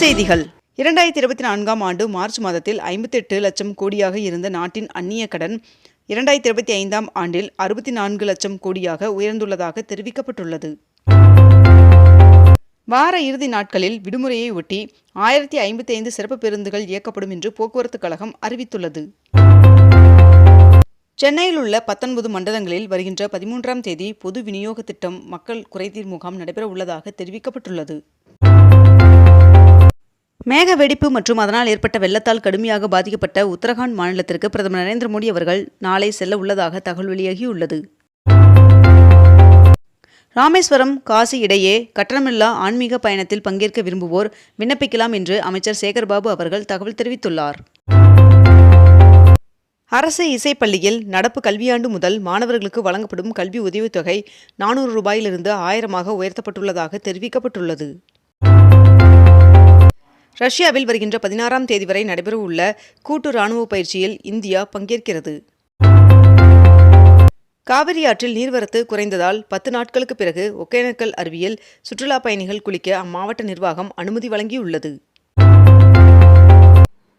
செய்திகள். இரண்டாயிரத்தி இருபத்தி நான்காம் ஆண்டு மார்ச் மாதத்தில் ஐம்பத்தெட்டு லட்சம் கோடியாக இருந்த நாட்டின் அந்நிய கடன் இரண்டாயிரத்தி இருபத்தி ஐந்தாம் ஆண்டில் அறுபத்தி நான்கு லட்சம் கோடியாக உயர்ந்துள்ளதாக தெரிவிக்கப்பட்டுள்ளது. வார இறுதி நாட்களில் விடுமுறையை ஒட்டி ஆயிரத்தி ஐம்பத்தி ஐந்து சிறப்பு பேருந்துகள் இயக்கப்படும் என்று போக்குவரத்து கழகம் அறிவித்துள்ளது. சென்னையில் உள்ள பத்தொன்பது மண்டலங்களில் வருகின்ற பதிமூன்றாம் தேதி பொது விநியோக திட்டம் மக்கள் குறைதீர் முகாம் நடைபெற உள்ளதாக தெரிவிக்கப்பட்டுள்ளது. மேக வெடிப்பு மற்றும் அதனால் ஏற்பட்ட வெள்ளத்தால் கடுமையாக பாதிக்கப்பட்ட உத்தரகாண்ட் மாநிலத்திற்கு பிரதமர் நரேந்திர மோடி அவர்கள் நாளை செல்ல உள்ளதாக தகவல் வெளியாகியுள்ளது. ராமேஸ்வரம் காசி இடையே கட்டணமில்லா ஆன்மீக பயணத்தில் பங்கேற்க விரும்புவோர் விண்ணப்பிக்கலாம் என்று அமைச்சர் சேகர்பாபு அவர்கள் தகவல் தெரிவித்துள்ளார். அரசு இசைப்பள்ளியில் நடப்பு கல்வியாண்டு முதல் மாணவர்களுக்கு வழங்கப்படும் கல்வி உதவித்தொகை நானூறு ரூபாயிலிருந்து ஆயிரமாக உயர்த்தப்பட்டுள்ளதாக தெரிவிக்கப்பட்டுள்ளது. ரஷ்யாவில் வருகின்ற பதினாறாம் தேதி வரை நடைபெறவுள்ள கூட்டு ராணுவ பயிற்சியில் இந்தியா பங்கேற்கிறது. காவிரி ஆற்றில் நீர்வரத்து குறைந்ததால் பத்து நாட்களுக்கு பிறகு ஒகேனக்கல் அருவியில் சுற்றுலா பயணிகள் குளிக்க அம்மாவட்ட நிர்வாகம் அனுமதி வழங்கியுள்ளது.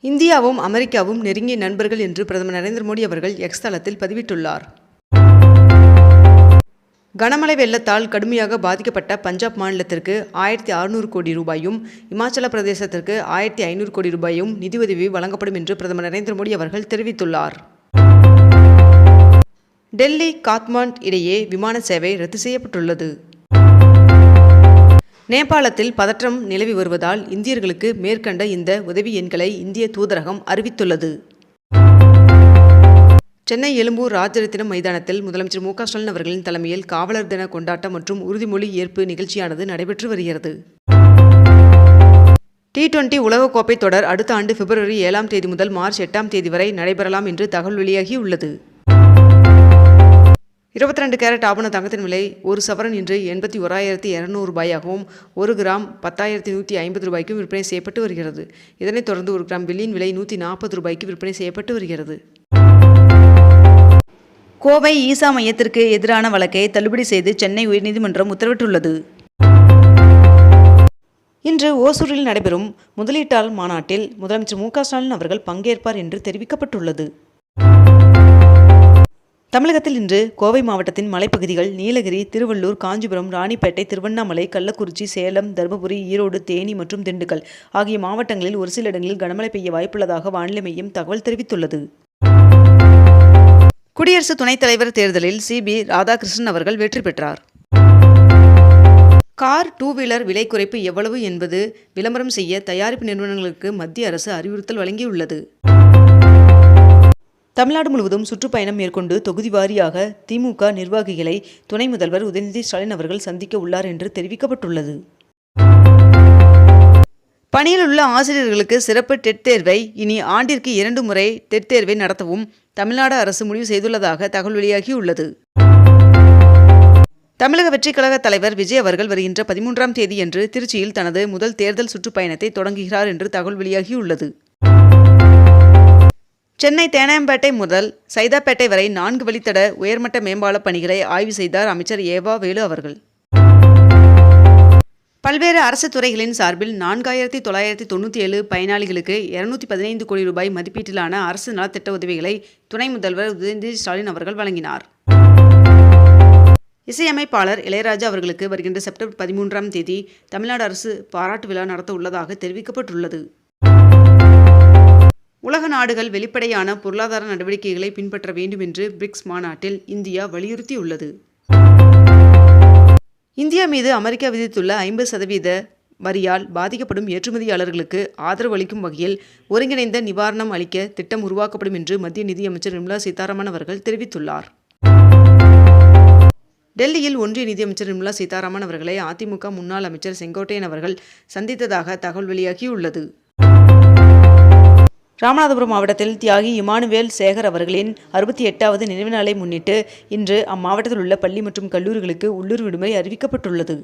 இந்தியாவும் அமெரிக்காவும் நெருங்கிய நண்பர்கள் என்று பிரதமர் நரேந்திர மோடி அவர்கள் எக்ஸ் தளத்தில் பதிவிட்டுள்ளார். கனமழை வெள்ளத்தால் கடுமையாக பாதிக்கப்பட்ட பஞ்சாப் மாநிலத்திற்கு ஆயிரத்தி அறுநூறு கோடி ரூபாயும் இமாச்சல பிரதேசத்திற்கு ஆயிரத்தி ஐநூறு கோடி ரூபாயும் நிதியுதவி வழங்கப்படும் என்று பிரதமர் நரேந்திர மோடி அவர்கள் தெரிவித்துள்ளார். டெல்லி காத்மாண்ட் இடையே விமான சேவை ரத்து செய்யப்பட்டுள்ளது. நேபாளத்தில் பதற்றம் நிலவி வருவதால் இந்தியர்களுக்கு மேற்கண்ட இந்த உதவி எண்களை இந்திய தூதரகம் அறிவித்துள்ளது. சென்னை எழும்பூர் ராஜரத்தினம் மைதானத்தில் முதலமைச்சர் மு க ஸ்டாலின் அவர்களின் தலைமையில் காவலர் தின கொண்டாட்டம் மற்றும் உறுதிமொழி ஏற்பு நிகழ்ச்சியானது நடைபெற்று வருகிறது. டி டுவெண்டி உலகக்கோப்பை தொடர் அடுத்த ஆண்டு பிப்ரவரி ஏழாம் தேதி முதல் மார்ச் எட்டாம் தேதி வரை நடைபெறலாம் என்று தகவல் வெளியாகியுள்ளது. இருபத்தி ரெண்டு கேரட் ஆபண தங்கத்தின் விலை ஒரு சவரன் இன்று எண்பத்தி ஓராயிரத்தி இரநூறு ரூபாயாகவும் ஒரு கிராம் பத்தாயிரத்தி நூற்றி ஐம்பது ரூபாய்க்கும் விற்பனை செய்யப்பட்டு வருகிறது. இதனைத் தொடர்ந்து ஒரு கிராம் வெள்ளியின் விலை நூற்றி நாற்பது ரூபாய்க்கு விற்பனை செய்யப்பட்டு வருகிறது. கோவை ஈசா மையத்திற்கு எதிரான வழக்கை தள்ளுபடி செய்து சென்னை உயர்நீதிமன்றம் உத்தரவிட்டுள்ளது. இன்று ஓசூரில் நடைபெறும் முதலீட்டாளர் மாநாட்டில் முதலமைச்சர் மு ஸ்டாலின் அவர்கள் பங்கேற்பார் என்று தெரிவிக்கப்பட்டுள்ளது. தமிழகத்தில் இன்று கோவை மாவட்டத்தின் மலைப்பகுதிகள் நீலகிரி திருவள்ளூர் காஞ்சிபுரம் ராணிப்பேட்டை திருவண்ணாமலை கள்ளக்குறிச்சி சேலம் தருமபுரி ஈரோடு தேனி மற்றும் திண்டுக்கல் ஆகிய மாவட்டங்களில் ஒரு சில இடங்களில் கனமழை பெய்ய வாய்ப்புள்ளதாக வானிலை மையம் தகவல் தெரிவித்துள்ளது. குடியரசு துணைத் தலைவர் தேர்தலில் சிபி ராதாகிருஷ்ணன் அவர்கள் வெற்றி பெற்றார். கார் டூ வீலர் விலை குறைப்பு எவ்வளவு என்பது விளம்பரம் செய்ய தயாரிப்பு நிறுவனங்களுக்கு மத்திய அரசு அறிவுறுத்தல் வழங்கியுள்ளது. தமிழ்நாடு முழுவதும் சுற்றுப்பயணம் மேற்கொண்டு தொகுதி வாரியாக திமுக நிர்வாகிகளை துணை முதல்வர் உதயநிதி ஸ்டாலின் அவர்கள் சந்திக்க உள்ளார் என்று தெரிவிக்கப்பட்டுள்ளது. பணியில் உள்ள ஆசிரியர்களுக்கு சிறப்பு டெட் தேர்வை இனி ஆண்டிற்கு இரண்டு முறை டெட் தேர்வை நடத்தவும் தமிழ்நாடு அரசு முடிவு செய்துள்ளதாக தகவல் வெளியாகியுள்ளது. தமிழக வெற்றிக் கழக தலைவர் விஜய் அவர்கள் வருகின்ற பதிமூன்றாம் தேதியன்று திருச்சியில் தனது முதல் தேர்தல் சுற்றுப்பயணத்தை தொடங்குகிறார் என்று தகவல் வெளியாகியுள்ளது. சென்னை தேனாம்பேட்டை முதல் சைதாப்பேட்டை வரை நான்கு வழித்தட உயர்மட்ட மேம்பால பணிகளை ஆய்வு செய்தார் அமைச்சர் ஏவா வேலு அவர்கள். பல்வேறு அரசு துறைகளின் சார்பில் நான்காயிரத்தி தொள்ளாயிரத்தி தொண்ணூற்றி ஏழு பயனாளிகளுக்கு இருநூத்தி பதினைந்து கோடி ரூபாய் மதிப்பீட்டிலான அரசு நலத்திட்ட உதவிகளை துணை முதல்வர் உதயநிதி ஸ்டாலின் அவர்கள் வழங்கினார். இசையமைப்பாளர் இளையராஜா அவர்களுக்கு வருகின்ற செப்டம்பர் பதிமூன்றாம் தேதி தமிழ்நாடு அரசு பாராட்டு விழா நடத்த உள்ளதாக தெரிவிக்கப்பட்டுள்ளது. உலக நாடுகள் வெளிப்படையான பொருளாதார நடவடிக்கைகளை பின்பற்ற வேண்டும் என்று பிரிக்ஸ் மாநாட்டில் இந்தியா வலியுறுத்தியுள்ளது. இந்தியா மீது அமெரிக்கா விதித்துள்ள ஐம்பது சதவீத வரியால் பாதிக்கப்படும் ஏற்றுமதியாளர்களுக்கு ஆதரவு அளிக்கும் வகையில் ஒருங்கிணைந்த நிவாரணம் அளிக்க திட்டம் உருவாக்கப்படும் என்று மத்திய நிதியமைச்சர் நிர்மலா சீதாராமன் அவர்கள் தெரிவித்துள்ளார். டெல்லியில் ஒன்றிய நிதியமைச்சர் நிர்மலா சீதாராமன் அவர்களை அதிமுக முன்னாள் அமைச்சர் செங்கோட்டையன் அவர்கள் சந்தித்ததாக தகவல் வெளியாகியுள்ளது. ராமநாதபுரம் மாவட்டத்தில் தியாகி இமானுவேல் சேகர் அவர்களின் அறுபத்தி எட்டாவது நினைவு நாளை முன்னிட்டு இன்று அம்மாவட்டத்தில் உள்ள பள்ளி மற்றும் கல்லூரிகளுக்கு உள்ளூர் விடுமுறை அறிவிக்கப்பட்டுள்ளது.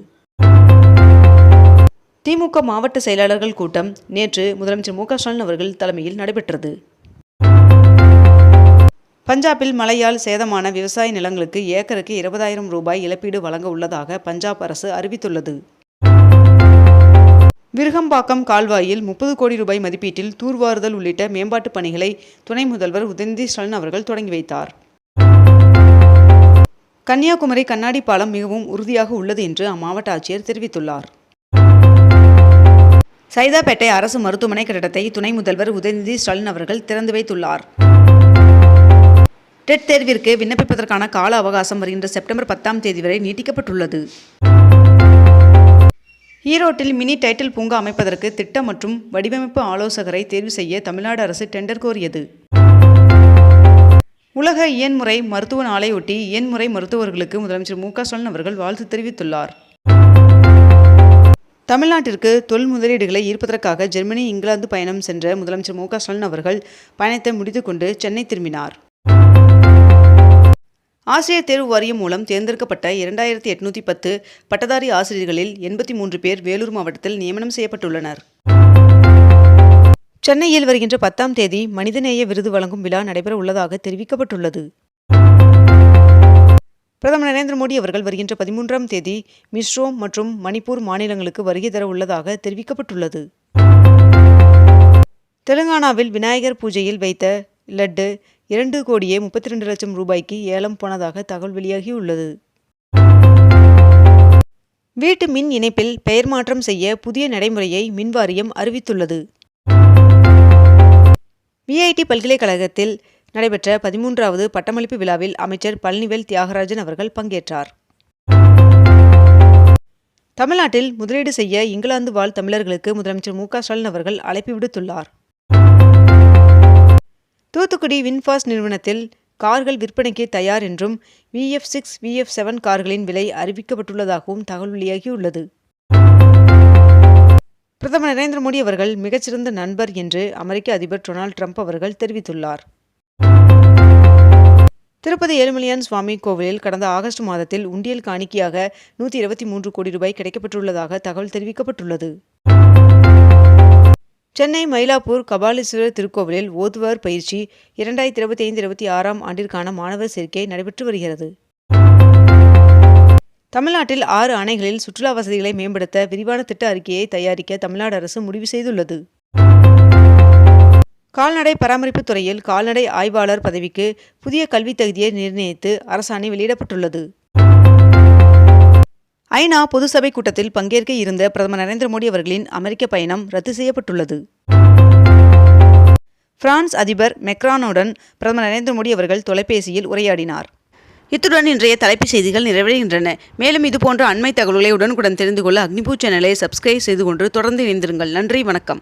திமுக மாவட்ட செயலாளர்கள் கூட்டம் நேற்று முதலமைச்சர் மு க ஸ்டாலின் அவர்கள் தலைமையில் நடைபெற்றது. பஞ்சாபில் மழையால் சேதமான விவசாய நிலங்களுக்கு ஏக்கருக்கு இருபதாயிரம் ரூபாய் இழப்பீடு வழங்க உள்ளதாக பஞ்சாப் அரசு அறிவித்துள்ளது. விருகம்பாக்கம் கால்வாயில் முப்பது கோடி ரூபாய் மதிப்பீட்டில் தூர்வாறுதல் உள்ளிட்ட மேம்பாட்டுப் பணிகளை துணை முதல்வர் உதயநிதி ஸ்டாலின் அவர்கள் தொடங்கி வைத்தார். கன்னியாகுமரி கண்ணாடி பாலம் மிகவும் உறுதியாக உள்ளது என்று அம்மாவட்ட ஆட்சியர் தெரிவித்துள்ளார். சைதாப்பேட்டை அரசு மருத்துவமனை கட்டடத்தை துணை முதல்வர் உதயநிதி ஸ்டாலின் அவர்கள் திறந்து வைத்துள்ளார். டெட் தேர்விற்கு விண்ணப்பிப்பதற்கான கால அவகாசம் வருகின்ற செப்டம்பர் பத்தாம் தேதி வரை நீட்டிக்கப்பட்டுள்ளது. ஈரோட்டில் மினி டைட்டில் பூங்கா அமைப்பதற்கு திட்டம் மற்றும் வடிவமைப்பு ஆலோசகரை தேர்வு செய்ய தமிழ்நாடு அரசு டெண்டர் கோரியது. உலக இயன்முறை மருத்துவ நாளையொட்டி இயன்முறை மருத்துவர்களுக்கு முதலமைச்சர் மு க ஸ்டாலின் அவர்கள் வாழ்த்து தெரிவித்துள்ளார். தமிழ்நாட்டிற்கு தொழில் முதலீடுகளை ஈர்ப்பதற்காக ஜெர்மனி இங்கிலாந்து பயணம் சென்ற முதலமைச்சர் மு க ஸ்டாலின் அவர்கள் பயணத்தை முடித்துக்கொண்டு சென்னை திரும்பினார். ஆசிரியர் தேர்வு வாரியம் மூலம் தேர்ந்தெடுக்கப்பட்ட இரண்டாயிரத்தி எட்நூற்றி பத்து பட்டதாரி ஆசிரியர்களில் எண்பத்தி மூன்று பேர் வேலூர் மாவட்டத்தில் நியமனம் செய்யப்பட்டுள்ளனர். சென்னையில் வருகின்ற பத்தாம் தேதி மனிதநேய விருது வழங்கும் விழா நடைபெற உள்ளதாக தெரிவிக்கப்பட்டுள்ளது. பிரதமர் நரேந்திர மோடி அவர்கள் வருகின்ற பதிமூன்றாம் தேதி மிஸ்ரோ மற்றும் மணிப்பூர் மாநிலங்களுக்கு வருகை தர உள்ளதாக தெரிவிக்கப்பட்டுள்ளது. தெலுங்கானாவில் விநாயகர் பூஜையில் வைத்த லட்டு இரண்டு கோடியே முப்பத்தி ரெண்டு லட்சம் ரூபாய்க்கு ஏலம் போனதாக தகவல் வெளியாகியுள்ளது. வீட்டு மின் இணைப்பில் பெயர் மாற்றம் செய்ய புதிய நடைமுறையை மின்வாரியம் அறிவித்துள்ளது. விஐடி பல்கலைக்கழகத்தில் நடைபெற்ற பதிமூன்றாவது பட்டமளிப்பு விழாவில் அமைச்சர் பழனிவேல் தியாகராஜன் அவர்கள் பங்கேற்றார். தமிழ்நாட்டில் முதலீடு செய்ய இங்கிலாந்து வாழ் தமிழர்களுக்கு முதலமைச்சர் மு க ஸ்டாலின் அவர்கள் அழைப்பு விடுத்துள்ளார். தூத்துக்குடி வின்ஃபாஸ்ட் நிறுவனத்தில் கார்கள் விற்பனைக்கு தயார் என்றும் விஎஃப் சிக்ஸ் விஎஃப் செவன் கார்களின் விலை அறிவிக்கப்பட்டுள்ளதாகவும் தகவல் வெளியாகியுள்ளது. பிரதமர் நரேந்திர மோடி அவர்கள் மிகச்சிறந்த நண்பர் என்று அமெரிக்க அதிபர் டொனால்ட் ட்ரம்ப் அவர்கள் தெரிவித்துள்ளார். திருப்பதி ஏழுமலையான் சுவாமி கோவிலில் கடந்த ஆகஸ்ட் மாதத்தில் உண்டியல் காணிக்கையாக நூற்றி இருபத்தி மூன்று கோடி ரூபாய் கிடைக்கப்பட்டுள்ளதாக தகவல் தெரிவிக்கப்பட்டுள்ளது. சென்னை மயிலாப்பூர் கபாலீஸ்வரர் திருக்கோவிலில் ஓதுவார் பயிற்சி இரண்டாயிரத்தி இருபத்தி ஐந்து இருபத்தி ஆறாம் ஆண்டிற்கான மாணவர் சேர்க்கை நடைபெற்று வருகிறது. தமிழ்நாட்டில் ஆறு அணைகளில் சுற்றுலா வசதிகளை மேம்படுத்த விரிவான திட்ட அறிக்கையை தயாரிக்க தமிழ்நாடு அரசு முடிவு செய்துள்ளது. கால்நடை பராமரிப்புத் துறையில் கால்நடை ஆய்வாளர் பதவிக்கு புதிய கல்வித் தகுதியை நிர்ணயித்து அரசாணை வெளியிடப்பட்டுள்ளது. ஐநா பொதுசபை கூட்டத்தில் பங்கேற்க இருந்த பிரதமர் நரேந்திர மோடி அவர்களின் அமெரிக்க பயணம் ரத்து செய்யப்பட்டுள்ளது. பிரான்ஸ் அதிபர் மெக்ரானுடன் பிரதமர் நரேந்திர மோடி அவர்கள் தொலைபேசியில் உரையாடினார். இத்துடன் இன்றைய தலைப்புச் செய்திகள் நிறைவடைகின்றன. மேலும் இதுபோன்ற அண்மை தகவல்களை உடனுக்குடன் தெரிந்து கொள்ள அக்னிபூ சேனலை சப்ஸ்கிரைப் செய்து கொண்டு தொடர்ந்து இணைந்திருங்கள். நன்றி வணக்கம்.